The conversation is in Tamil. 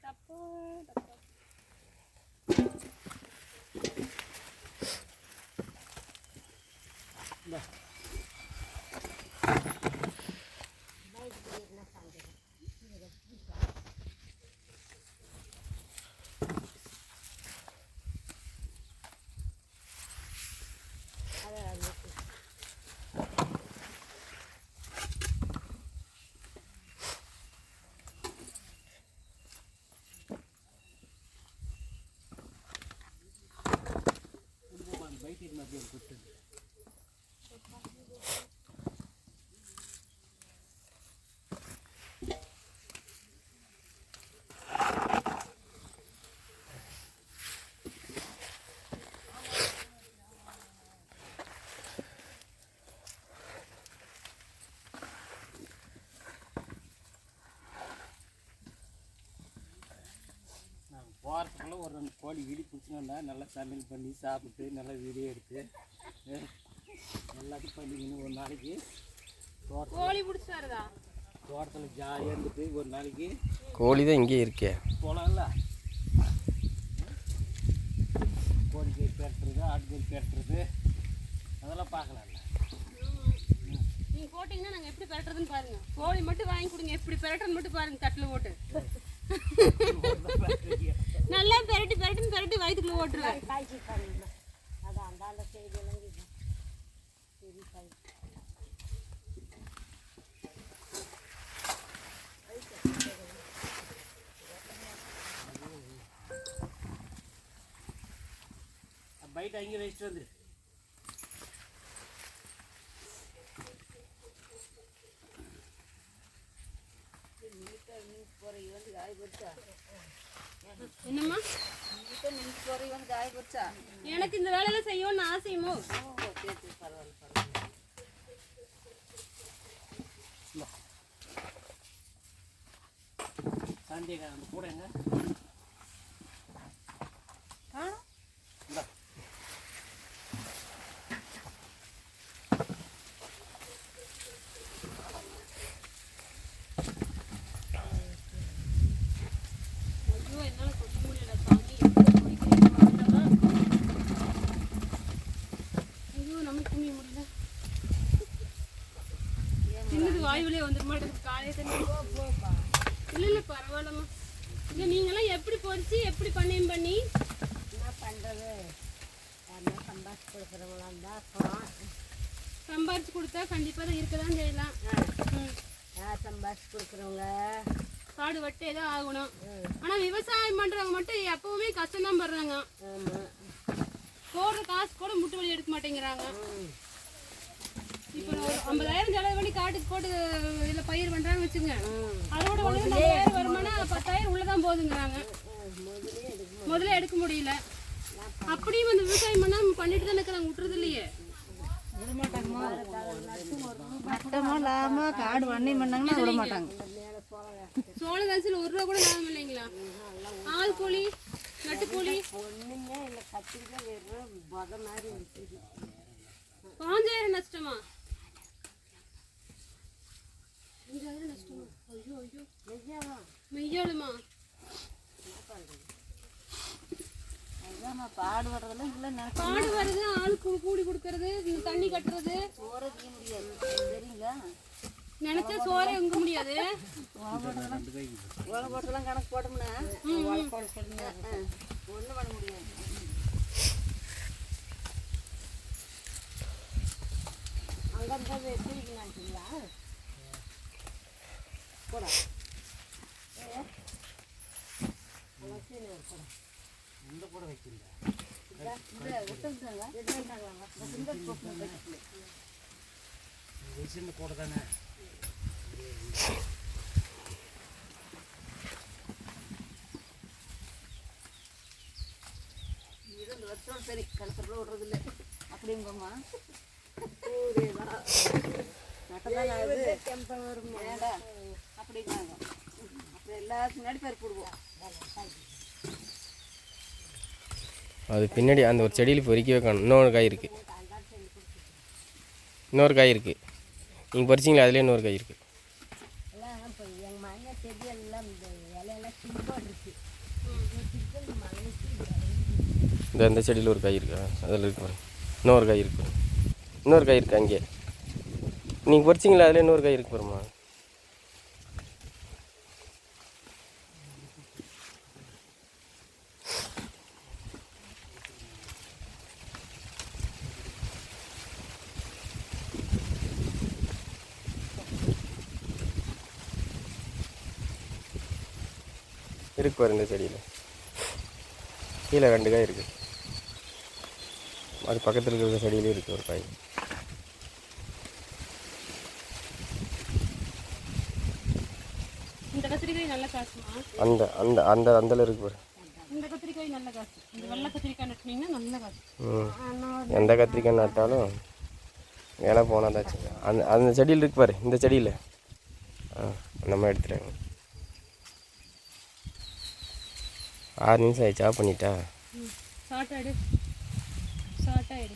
Tapos, tapos. না বের ஒரு ரெண்டு கோழி வீடு பிடிச்சினோம்னா நல்லா சமையல் பண்ணி சாப்பிட்டு நல்லா வீடியோ எடுத்து அஹ், எல்லாத்தையும் பண்ணிக்கணும் ஒரு நாளைக்கு கோழி பிடிச்சாருதா தோட்டத்தில் ஜாலியாக இருந்துட்டு ஒரு நாளைக்கு கோழி தான் இங்கே இருக்கே. போகலாம்ல கோழி கறி பெட்டுறது ஆட்டுக்கறி பெட்டுறது அதெல்லாம் பார்க்கலாம்ல. நீங்க போட்டீங்கன்னா நாங்க எப்படி பெரட்டுறதுன்னு பாருங்க. கோழி மட்டும் வாங்கி கொடுங்க எப்படி பெரட்டுறதுன்னு மட்டும் பாருங்க தட்டுல போட்டு. நல்லா ಕೊಟ್ರು ಬೈಟ್ ಹಂಗೆ ವೇಸ್ಟ್ ಅಂದ್ರಿ ನೀಟಾಗಿ ನಿಂತು ಬರೋ ಇವನ್ ಗಾಳಿ ಬರ್ತಾ என்னம்மா? எனக்கு இந்த வேலையில செய்யணும்னு ஆசையுமோ? சந்தேகம் அந்த கூட எங்க இந்தா. ஐயோ என்னால கொட்ட முடியல சாமி எப்படி குடிக்கிறீங்க வாங்கடா. ஐயோ நம்ம குனிய முடியல சின்னது வாயுவிலே வந்துட மாட்டேங்குது. காலையே தண்ணி இல்ல இல்ல பரவாயில்லம்மா. இல்ல நீங்கெல்லாம் எப்படி பொரிச்சு எப்படி பண்ணையும் பண்ணி? என்ன பண்ணுறது யாருன்னா சம்பாதிச்சு கொடுக்குறவங்களா இருந்தால் சம்பாரிச்சு கொடுத்தா கண்டிப்பா தான் இருக்கதான் செய்யலாம். ம். யார் சம்பாதிச்சு கொடுக்குறவங்க. காடு வட்டே தான் ஆகணும். ஆனா விவசாயம் பண்றவங்க மட்டும் எப்பவுமே கஷ்டம் தான் படுறாங்க. ஆமாம் போடுற காசு கூட முட்டு வலி எடுக்க மாட்டேங்கிறாங்க. இப்போ ஒரு ஐம்பதாயிரம் செலவு பண்ணி காட்டுக்கு போட்டு இதுல பயிர் பண்றாங்க வச்சுங்க. அதோட வந்து ஐம்பதாயிரம் வருமானம் பத்தாயிரம் உள்ளதான் போகுதுங்கிறாங்க. முதலே எடுக்க முதல்ல எடுக்க முடியல. அப்படியும் அந்த விவசாயம் பண்ணா பண்ணிட்டு தானே இருக்கிறாங்க விட்டுறது இல்லையே. நட்டமோ லாபமோ காடு வண்ணி பண்ணாங்கன்னா விட மாட்டாங்க சோள கரிசியில் ஒரு ரூபா கூட லாபம் இல்லைங்களா? ஆள் கூலி நட்டு கூலி ஒன்றுமே இல்லை கத்திரிக்காய் வெறும் பத மாதிரி இருக்குது பாஞ்சாயிரம் நஷ்டமா? அஞ்சாயிரம் நஷ்டமா? ஐயோ ஐயோ. நிஜமா மெய்யாலுமா அதுதான் பாடுபடுறதெல்லாம் இல்லை வருது ஆளுக்கு கூலி கொடுக்கறது தண்ணி கட்டுறது. செய்ய முடியாது. சரிங்களா? நினைச்சா சோறே உங்க முடியாது. உழவு போட்டதெல்லாம் கணக்கு போட்டோம்னா ஒன்றும் பண்ண முடியாது அங்கே இருந்தால் வச்சுருக்கீங்களா கூட இந்த கூட வைக்கல சின்ன கூட தானே? சரி அப்படிங்கம்மா அப்படிங்காங்க அப்புறம் முன்னாடி பேர் போடுவோம் அது பின்னாடி அந்த ஒரு செடியில் பொறுக்கி வைக்கணும். இன்னொரு காய் இருக்குது இன்னொரு காய் இருக்குது நீங்கள் பறிச்சிங்களா? அதுலேயே இன்னொரு காய் இருக்குது எல்லாம் இந்த இலையெல்லாம் இந்த இந்த செடியில் ஒரு காய் இருக்கா? அதில் இருக்கு இன்னொரு காய் இருக்கு. இன்னொரு காய் இருக்கா அங்கே நீங்கள் பறிச்சிங்களா அதில் இன்னொரு காய் இருக்கு பாருமா இருக்கு பாரு இந்த செடியில். கீழே ரெண்டு காய் இருக்குது அது பக்கத்தில் இருக்கிற செடியிலே இருக்குது ஒரு காய். அந்த அந்த அந்த அந்தல இருக்கு பாரு. இந்த கத்திரிக்காய் நல்ல காசு. இந்த வெள்ளை கத்திரிக்காய் நட்டுனீங்கன்னா நல்ல காசு. ம். எந்த கத்திரிக்காய் நட்டாலும் வேலை போனால் தாச்சு அந்த அந்த செடியில் இருக்கு பாரு இந்த செடியில். ஆ அந்த மாதிரி எடுத்துட்டாங்க ஆறு நிமிஷம் ஆயிடுச்சு ஆஃப் பண்ணிட்டா? Short ஆகிடு short ஆகிடு